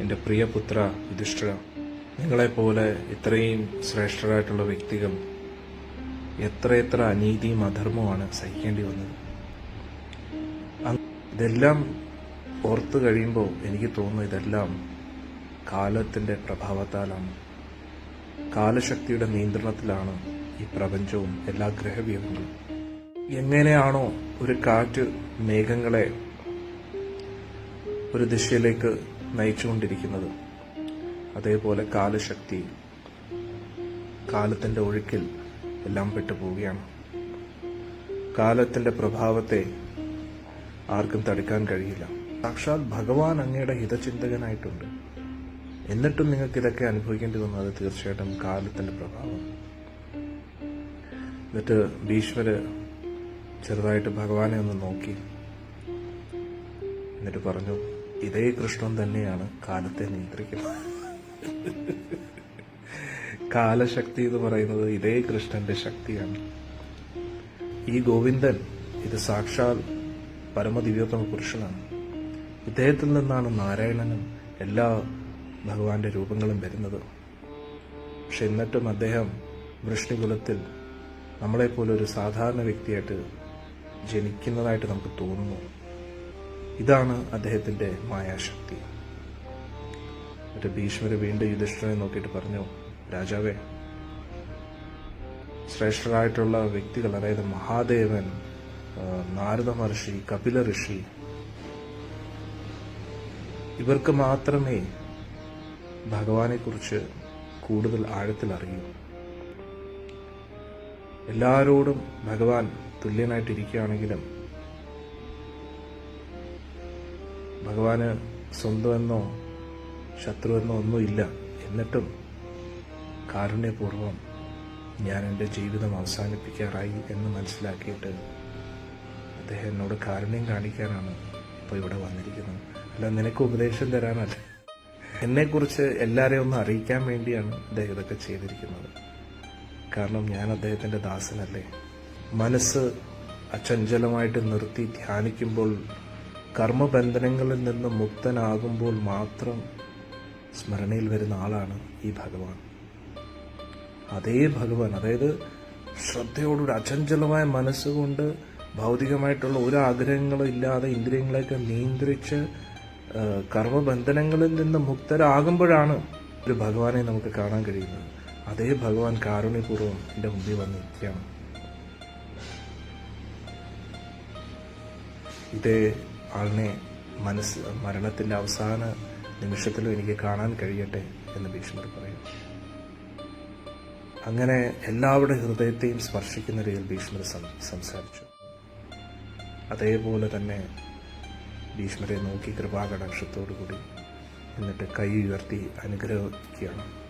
എന്റെ പ്രിയപുത്ര യുധിഷ്ഠിര നിങ്ങളെപ്പോലെ ഇത്രയും ശ്രേഷ്ഠരായിട്ടുള്ള വ്യക്തികൾ എത്രയെത്ര അനീതിയും അധർമ്മവുമാണ് സഹിക്കേണ്ടി വന്നത്. ഇതെല്ലാം ഓർത്തു കഴിയുമ്പോൾ എനിക്ക് തോന്നുന്നു ഇതെല്ലാം കാലത്തിന്റെ പ്രഭാവത്താലാണ്. കാലശക്തിയുടെ നിയന്ത്രണത്തിലാണ് ഈ പ്രപഞ്ചവും എല്ലാ ഗ്രഹവ്യൂഹങ്ങളും. എങ്ങനെയാണോ ഒരു കാറ്റ് മേഘങ്ങളെ ഒരു ദിശയിലേക്ക് നയിച്ചുകൊണ്ടിരിക്കുന്നത്. അതേപോലെ കാലശക്തി കാലത്തിന്റെ ഒഴുക്കിൽ എല്ലാം പെട്ടുപോവുകയാണ്. കാലത്തിന്റെ പ്രഭാവത്തെ ആർക്കും തടുക്കാൻ കഴിയില്ല. സാക്ഷാൽ ഭഗവാൻ അങ്ങയുടെ ഹിതചിന്തകനായിട്ടുണ്ട്. എന്നിട്ടും നിങ്ങൾക്ക് ഇതൊക്കെ അനുഭവിക്കേണ്ടി വന്നത് തീർച്ചയായിട്ടും കാലത്തിന്റെ പ്രഭാവം. എന്നിട്ട് ഭീഷ്മര് ചെറുതായിട്ട് ഭഗവാനെ ഒന്ന് നോക്കി. എന്നിട്ട് പറഞ്ഞു ഇതേ കൃഷ്ണൻ തന്നെയാണ് കാലത്തെ നിയന്ത്രിക്കുന്നത്. കാലശക്തി എന്ന് പറയുന്നത് ഇതേ കൃഷ്ണന്റെ ശക്തിയാണ്. ഈ ഗോവിന്ദൻ ഇത് സാക്ഷാൽ പരമദിവ്യോത്തമ പുരുഷനാണ്. ഇദ്ദേഹത്തിൽ നിന്നാണ് നാരായണനും എല്ലാ ഭഗവാന്റെ രൂപങ്ങളും വരുന്നത്. പക്ഷെ എന്നിട്ടും അദ്ദേഹം വൃഷ്ണികുലത്തിൽ നമ്മളെപ്പോലെ ഒരു സാധാരണ വ്യക്തിയായിട്ട് ജനിക്കുന്നതായിട്ട് നമുക്ക് തോന്നുന്നു. ഇതാണ് അദ്ദേഹത്തിന്റെ മായാശക്തി. മറ്റേ ഭീഷ്മര് വീണ്ടും യുധിഷ്ഠിരനെ നോക്കിയിട്ട് പറഞ്ഞു രാജാവേ ശ്രേഷ്ഠരായിട്ടുള്ള വ്യക്തികൾ അതായത് മഹാദേവൻ നാരദ മഹർഷി കപില ഋഷി ഇവർക്ക് മാത്രമേ ഭഗവാനെ കുറിച്ച് കൂടുതൽ ആഴത്തിൽ അറിയൂ. എല്ലാവരോടും ഭഗവാൻ തുല്യനായിട്ടിരിക്കുകയാണെങ്കിലും ഭഗവാന് സ്വന്തമെന്നോ ശത്രുവെന്നോ ഒന്നുമില്ല. എന്നിട്ടും കാരുണ്യപൂർവം ഞാൻ എന്റെ ജീവിതം അവസാനിപ്പിക്കാറായി എന്ന് മനസ്സിലാക്കിയിട്ട് അദ്ദേഹം എന്നോട് കാരുണ്യം കാണിക്കാനാണ് ഇപ്പോൾ ഇവിടെ വന്നിരിക്കുന്നത്. അല്ല നിനക്ക് ഉപദേശം തരാനല്ല. എന്നെക്കുറിച്ച് എല്ലാവരെയും ഒന്ന് അറിയിക്കാൻ വേണ്ടിയാണ് അദ്ദേഹം ഇതൊക്കെ ചെയ്തിരിക്കുന്നത്. കാരണം ഞാൻ അദ്ദേഹത്തിന്റെ ദാസനല്ലേ. മനസ്സ് അചഞ്ചലമായിട്ട് നിർത്തി ധ്യാനിക്കുമ്പോൾ കർമ്മബന്ധനങ്ങളിൽ നിന്ന് മുക്തനാകുമ്പോൾ മാത്രം സ്മരണയിൽ വരുന്ന ആളാണ് ഈ ഭഗവാൻ. അതേ ഭഗവാൻ അതായത് ശ്രദ്ധയോടൊരു അചഞ്ചലമായ മനസ്സുകൊണ്ട് ഭൗതികമായിട്ടുള്ള ഒരു ആഗ്രഹങ്ങളും ഇല്ലാതെ ഇന്ദ്രിയങ്ങളെയൊക്കെ നിയന്ത്രിച്ച് കർമ്മബന്ധനങ്ങളിൽ നിന്ന് മുക്തരാകുമ്പോഴാണ് ഒരു ഭഗവാനെ നമുക്ക് കാണാൻ കഴിയുന്നത്. അതേ ഭഗവാൻ കാരുണ്യപൂർവം എന്റെ മുമ്പിൽ വന്നിരിക്കുകയാണ്. ഇതേ ആളിനെ മനസ്സ് മരണത്തിന്റെ അവസാന നിമിഷത്തിലും എനിക്ക് കാണാൻ കഴിയട്ടെ എന്ന് ഭീഷ്മർ പറയും. അങ്ങനെ എല്ലാവരുടെ ഹൃദയത്തെയും സ്പർശിക്കുന്ന രീതിയിൽ ഭീഷ്മർ സംസാരിച്ചു. അതേപോലെ തന്നെ ഭീഷ്മരെ നോക്കി കൃപാകടാക്ഷത്തോടു കൂടി എന്നിട്ട് കൈ ഉയർത്തി അനുഗ്രഹിക്കുകയാണ്.